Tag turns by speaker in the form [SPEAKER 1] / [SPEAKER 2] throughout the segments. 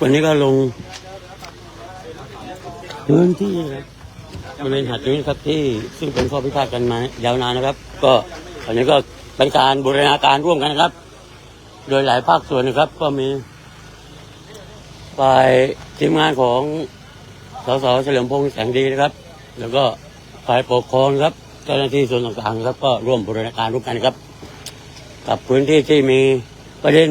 [SPEAKER 1] วันนี้ก็ลงพื้นที่ครับบริเวณหาดตรงนี้ครับที่ซึ่งเป็นข้อพิพาทกันมายาวนานนะครับ ก็อันนี้ก็เป็นการบูรณาการร่วมกันนะครับ โดยหลายภาคส่วนนะครับ ก็มีฝ่ายทีมงานของสสเฉลิมพงษ์แสงดีนะครับ แล้วก็ฝ่ายปกครองครับเจ้าหน้าที่ส่วนต่างๆครับ ก็ร่วมบูรณาการร่วมกันครับ กับพื้นที่ที่มีประเด็น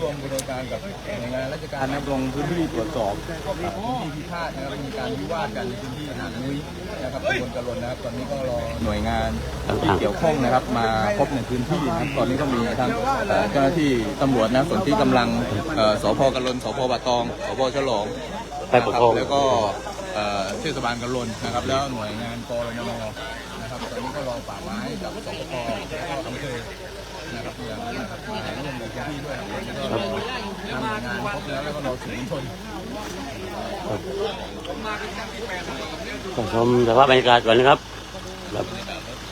[SPEAKER 1] ร่
[SPEAKER 2] วมบริการกับหน่วยงานราชการนะครับลงพื้นที่ตรวจสอบพื้นที่พิพาทนะครับมีการวิวาทกันในพื้นที่หาดนุ้ยนะครับตำบลกะลนนะครับตอนนี้ก็รอหน่วยงานที่เกี่ยวข้องนะครับ มาพบในพื้นที่นะครับตอนนี้ก็มีทางเอ่อเจ้าหน้าที่ตำรวจนะส่วนที่กำลังเอ่อสพกะลนสพบะตองสพฉลอง
[SPEAKER 1] ฝ่ายปกครอง
[SPEAKER 2] แล้วก็เอ่อเทศบาลกะลนนะครับ แล้วหน่วยงานกรมนนะครับตอนนี้ก็รอป่าไม้กับสปปแล้วก็อำเภอ นะครับเพื่อนะครับมาร่วมในพื้นที่ด้วยแล้วก็รอทำงานครบแล้วแล้วก็รอสื่อมวลชน
[SPEAKER 1] ชมสภาพบรรยากาศก่อนนะครับ ครับ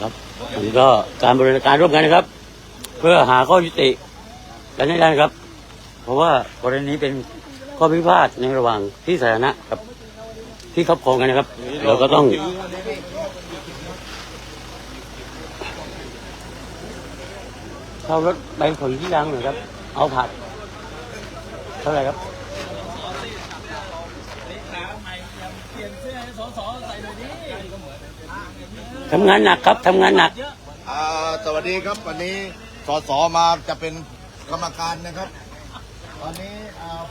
[SPEAKER 1] ครับอันก็การบริการร่วมกันนะครับ เพื่อหาข้อยุติกันให้ได้นะครับ เพราะว่ากรณีนี้เป็นข้อพิพาทในระหว่างที่สาธารณะกับที่ครอบครองกันนะครับ เราก็ต้อง เข้ารถแบงขนที่ดังหน่อยครับ เอาผัด เท่าไหร่ครับทำงานหนักครับทำงานหนัก
[SPEAKER 3] อ่าสวัสดีครับวันนี้สสมาจะเป็นกรรมการนะครับ ตอนนี้อ่า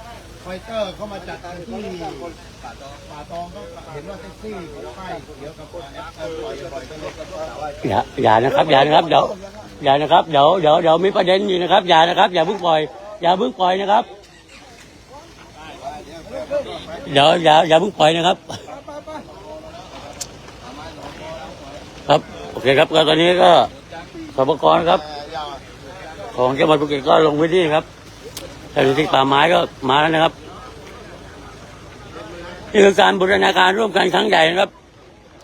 [SPEAKER 3] ไฟเตอร์เข้ามาจัดการที่ป่าตองป่าตองก็เห็นว่าแท็กซี่ป้ายเกี่ยวกับแอปปล่อยปล่อยกันเลยก็ว่า
[SPEAKER 1] อย่าอย่านะครับอย่านะครับเดี๋ยวอย่านะครับเดี๋ยวเดี๋ยวเดี๋ยวมีประเด็นอยู่นะครับอย่านะครับ อย่าเพิ่งปล่อย อย่าเพิ่งปล่อยนะครับเดี๋ยวอย่าอย่าเพิ่งปล่อยนะครับ ครับโอเคครับก็ตอนนี้ก็สปกรครับ ของจังหวัดภูเก็ตก็ลงพื้นที่ครับ เจ้าหน้าที่ป่าไม้ก็มาแล้วนะครับนี่คือการบูรณาการร่วมกันครั้งใหญ่นะครับ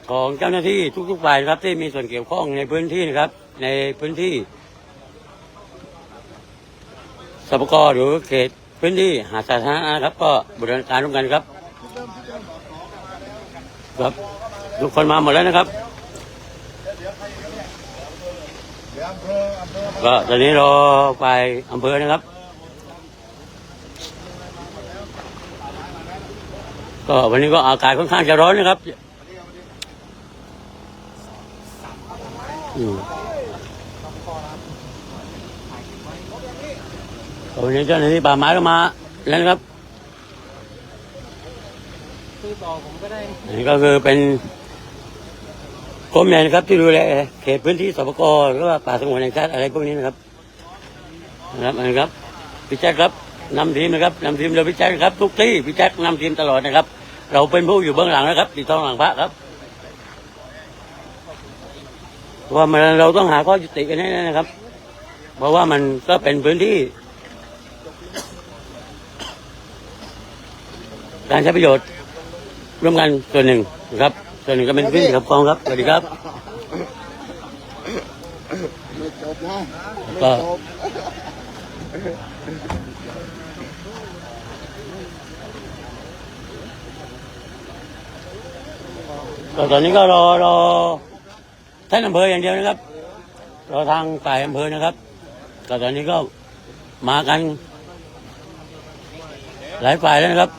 [SPEAKER 1] ของเจ้าหน้าที่ทุกๆฝ่ายนะครับที่มีส่วนเกี่ยวข้องในพื้นที่นะครับ ในพื้นที่สปกหรือเขตพื้นที่หาดสาธารณะนะครับ ก็บูรณาการร่วมกันครับ ครับทุกคนมาหมดแล้วนะครับก็ตอนนี้รอไปอำเภอนะครับ ก็วันนี้ก็อากาศค่อนข้างจะร้อนนะครับวันนี้เจ้าหน้าที่ป่าไม้ก็มาแล้วนะครับอันนี้ก็คือเป็นกรมใหญ่นะครับ ที่ดูแลเขตพื้นที่สปกหรือว่าป่าสงวนแห่งชาติอะไรพวกนี้นะครับนะครับอันนี้ครับพี่แจ๊คครับนำทีมนะครับนำทีมโดยพี่แจ๊คครับทุกที่พี่แจ๊คนำทีมตลอดนะครับ เราเป็นผู้อยู่เบื้องหลังนะครับติดทองหลังพระครับว่ามันเราต้องหาข้อยุติกันให้ได้นะครับ เพราะว่ามันก็เป็นพื้นที่ การใช้ประโยชน์ร่วมกันส่วนหนึ่งนะครับ ส่วนหนึ่งก็เป็นพื้นที่ขับครองครับสวัสดีครับ
[SPEAKER 3] ไม่จบนะ
[SPEAKER 1] ก็ ก็ตอนนี้ก็รอรอท่านอำเภออย่างเดียวนะครับ รอทางฝ่ายอำเภอนะครับ ก็ตอนนี้ก็มากัน หลายฝ่ายแล้วนะครับ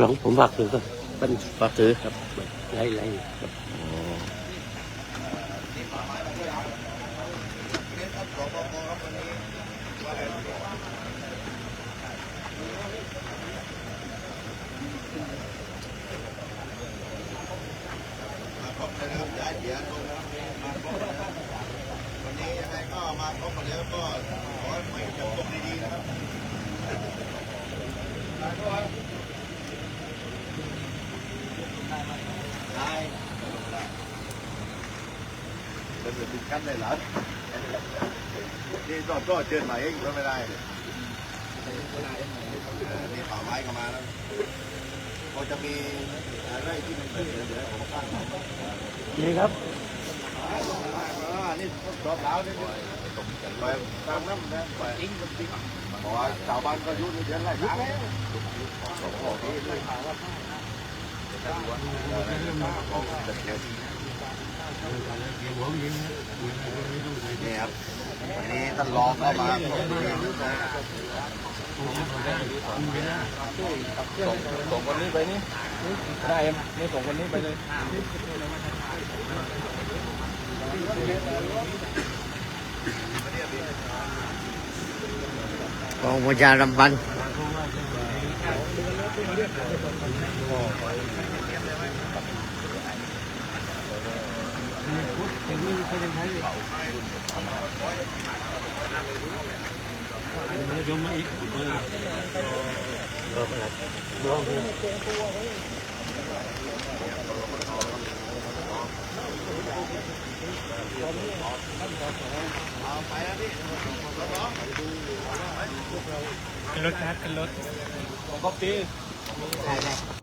[SPEAKER 1] หลังผมฝากถือก็เป็นฝากถือครับไล่ไล่ครับ
[SPEAKER 3] แล้วก็ขอให้ไม่จับตกดีๆนะครับได้ เป็นแบบติดกันเลยเหรอนี่ก็ก็เชิญมาเองก็ไม่ได้เลยเออนี่ป่าไม้ก็มาแล้วพอจะมีอะไรที่มันเป็นเดี๋ยวผมตั้ง
[SPEAKER 1] นี่ครับ
[SPEAKER 3] อ่านี่รอบแล้วนี่ไปตามน้ำนะไปอิงกับติ๊กบอกว่าชาวบ้านก็ยุ่งเดือนไรยุกแล้ว นี่ครับวันนี้ท่านรองเข้ามาส่ง
[SPEAKER 2] ส่งคนนี้ไปนี่ได้เอ็มไม่ส่งคนนี้ไปเลย
[SPEAKER 1] กองพยาลำบัน ประชาสัมพันธ์แ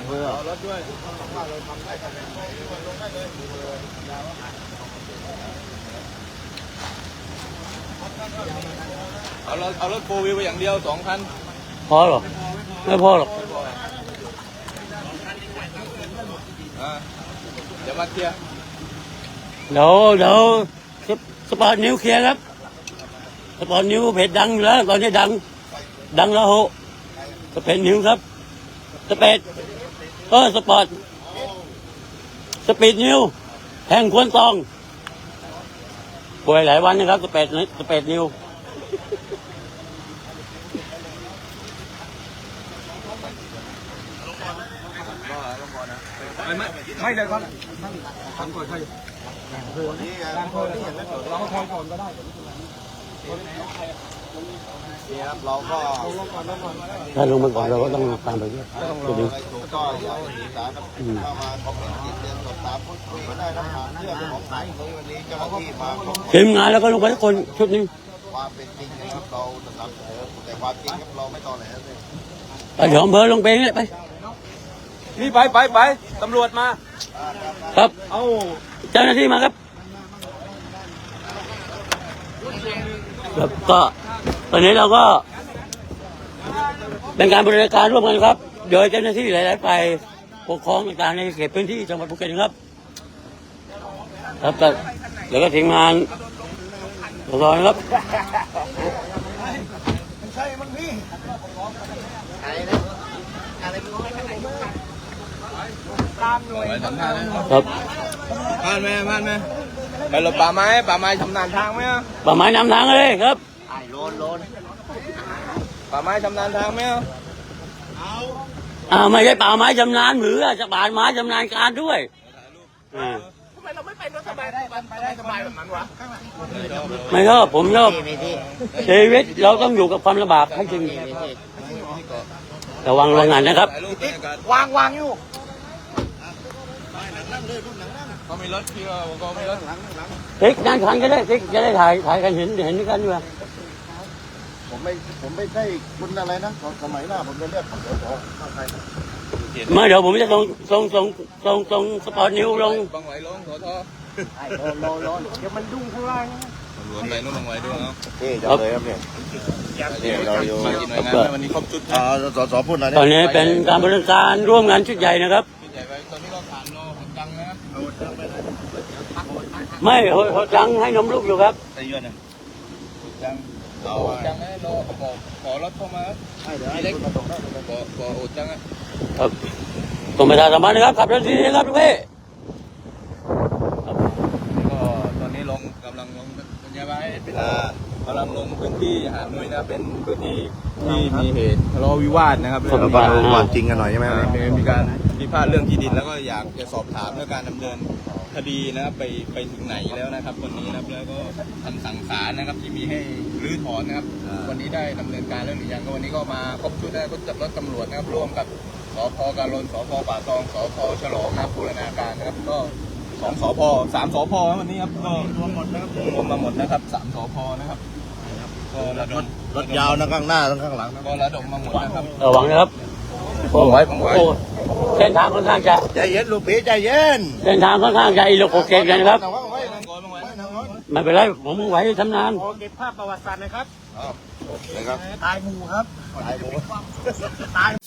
[SPEAKER 1] นวเพื่อ
[SPEAKER 2] เอารถเอารถโฟวิวไปอย่างเดียวสองคัน
[SPEAKER 1] พอหรอไม่พอหรอก
[SPEAKER 2] อ่าเดี๋ยวมาเคลียร์
[SPEAKER 1] เดี๋ยวเดี๋ยวสปสปอร์ตนิวเคลียร์ครับสปอร์ตนิวเพจดังอยู่แล้วตอนนี้ดัง ดังแล้วโหสเปนนิวครับสเปด เออ สปอร์ต สปีดนิวแห่งควนตอง ป่วยหลายวันนะครับ สเปดสเปดนิว
[SPEAKER 2] ไม่ไม่ไม่เลยครับท่านก่อนใคร
[SPEAKER 3] นี่
[SPEAKER 2] การโทรนี่อย่างนั้นเราทรก่อนก็ได้
[SPEAKER 3] นี่ครับเราก็
[SPEAKER 1] ถ้าลงมาก่อนเราก็ต้องตามไปด้วยจะดี
[SPEAKER 3] อะไรถูกก็อยากให้ศึกษาครับเข้ามาคอมเมนต์ติดเตือนสอบถามพูดคุยก็ได้นะหาเรื่องของสายของวันนี้เจ้าหน้าที่มาลง
[SPEAKER 1] ทีมงานแล้วก็ลงไปทุกคนชุดนี้
[SPEAKER 3] ความเป็นจริงนะครับเราจะนำเสนอแต่ความจริงครับเราไม่ตอแหลเลย
[SPEAKER 1] ไปเดี๋ยวอำเภอลงไปเนี่ยไป
[SPEAKER 2] นี่ไปไปไปตำรวจมา
[SPEAKER 1] ครับ
[SPEAKER 2] เอา
[SPEAKER 1] เจ้าหน้าที่มาครับครับก็ ตอนนี้เราก็เป็นการบริการร่วมกันครับ โดยเจ้าหน้าที่หลาย ๆ ฝ่ายปกครองต่าง ๆ ในเขตพื้นที่จังหวัดภูเก็ตครับ ครับก็แล้วก็ทีมงานตลอดนะครับ
[SPEAKER 2] ไปทำงานเลย
[SPEAKER 1] ครับ
[SPEAKER 2] บ้านไหมบ้านไหมไปรถป่าไม้ป่าไม้ชำนาญทางไหมอะ
[SPEAKER 1] ป่าไม้นำทางเลยครับ
[SPEAKER 2] ป่าไม้ชำนาญทางไหมอะ
[SPEAKER 1] อ่าไม่ใช่ป่าไม้ชำนาญหรือจะป่าไม้ชำนาญการด้วยอ่า
[SPEAKER 2] ทำไมเราไม่ไปรถสบายได้ไปได้สบายแบบนั้นวะ
[SPEAKER 1] ไม่ชอบผมชอบชีวิตเราต้องอยู่กับความลำบากให้จริงระวังโรงงานนะครับ
[SPEAKER 2] ถ่ายรูปบรรยากาศ
[SPEAKER 3] วางวางอยู่
[SPEAKER 2] เขามีรถพี่เราก็มีรถ
[SPEAKER 1] ติ๊กนั่งขันก็ได้ติ๊กจะได้ถ่ายถ่ายกันเห็นเห็นด้วยกันด้วย
[SPEAKER 3] ผมไม่ผมไม่ใช่คุณอะไรนะสมัยหน้าผมจะเรียกผมเดี๋ยวขอ
[SPEAKER 1] เมื่อเดี๋ยวผมจะส่งส่งส่งส่งส่งสปอร์ตนิวลง
[SPEAKER 2] บางไหวลงขอโทษ
[SPEAKER 3] โลโลโลเดี๋ยวมันดุ้งข้างล่าง
[SPEAKER 2] ตำรวจไปนู่นบางไหวด้วยเนาะ
[SPEAKER 3] นี่จะเลยครับเนี่ย
[SPEAKER 2] เนี่ยเราอยู่มากี่หน่วยงานนะวันนี้ครบชุดนะ
[SPEAKER 3] อ่าสสพูดหน่อย
[SPEAKER 1] ตอนนี้เป็นการบริการร่วมงานชุดใหญ่นะครับ
[SPEAKER 2] พี่ใหญ่ไปตอนนี้เราผ่านโลผมตังค์นะ
[SPEAKER 1] ไม่โหโหจังให้นมลูกอยู่ครับ
[SPEAKER 3] ไอ้ยวนนะ
[SPEAKER 2] จัง เอาจังให้โลขอขอรถเข้ามา
[SPEAKER 3] เดี๋ยวให้คุณมาส่งได้
[SPEAKER 2] ขอขอโอดจังอะ
[SPEAKER 1] ครับกรมประชาสัมพันธ์นะครับขับรถดีๆนะครับทุกพี่
[SPEAKER 2] ก็ตอนนี้ลงกำลังลงบรรยายไปเป็น
[SPEAKER 3] อ่าไป
[SPEAKER 2] กำลังลงพื้นที่หาดนุ้ยนะครับเป็นพื้นที่ที่มีเหตุทะเลาะวิวาทนะครับ
[SPEAKER 1] ครับ
[SPEAKER 3] เรามาดูความจริงกันหน่อยใช่ไหม
[SPEAKER 2] อ่ามีมีการพิพาทเรื่องที่ดินแล้วก็อยากจะสอบถามเรื่องการดำเนินคดีนะครับไปไปถึงไหนแล้วนะครับวันนี้นะครับแล้วก็คำสั่งศาลนะครับที่มีให้รื้อถอนนะครับ วันนี้ได้ดำเนินการแล้วหรือยังก็วันนี้ก็มาครบชุดแล้วก็จัดรถตำรวจนะครับร่วมกับสพการนสพป่าตองสพฉลองนะครับบูรณาการนะครับก็สองสพสามสพวันนี้ครับก็รวมหมดนะครับรวมมาหมดนะครับสามสพนะครับ ก็ระดม
[SPEAKER 3] รถยาวนะข้างหน้าทั้งข้างหลังนะ
[SPEAKER 2] ก็ระดมมาหมดนะครับ
[SPEAKER 1] ระวังนะครับ
[SPEAKER 2] ผมไว้ผมไว้
[SPEAKER 1] โอ้เส้นทางค่อนข้างจะ
[SPEAKER 3] ใจเย็นลูกพี่ใจเย็น
[SPEAKER 1] เส้นทางค่อนข้างจะอิโลโกเกนกันนะครับ
[SPEAKER 3] เอาไว้
[SPEAKER 2] นั่งก่อนนั่งไว้
[SPEAKER 1] ไม่เป็นไรผมไหวทำนาน
[SPEAKER 4] ขอเก็บภาพประวัติศาสตร์หนะครับ
[SPEAKER 3] นะครับ
[SPEAKER 4] ตายหมู่ครับ
[SPEAKER 3] ตายหมด
[SPEAKER 4] ตาย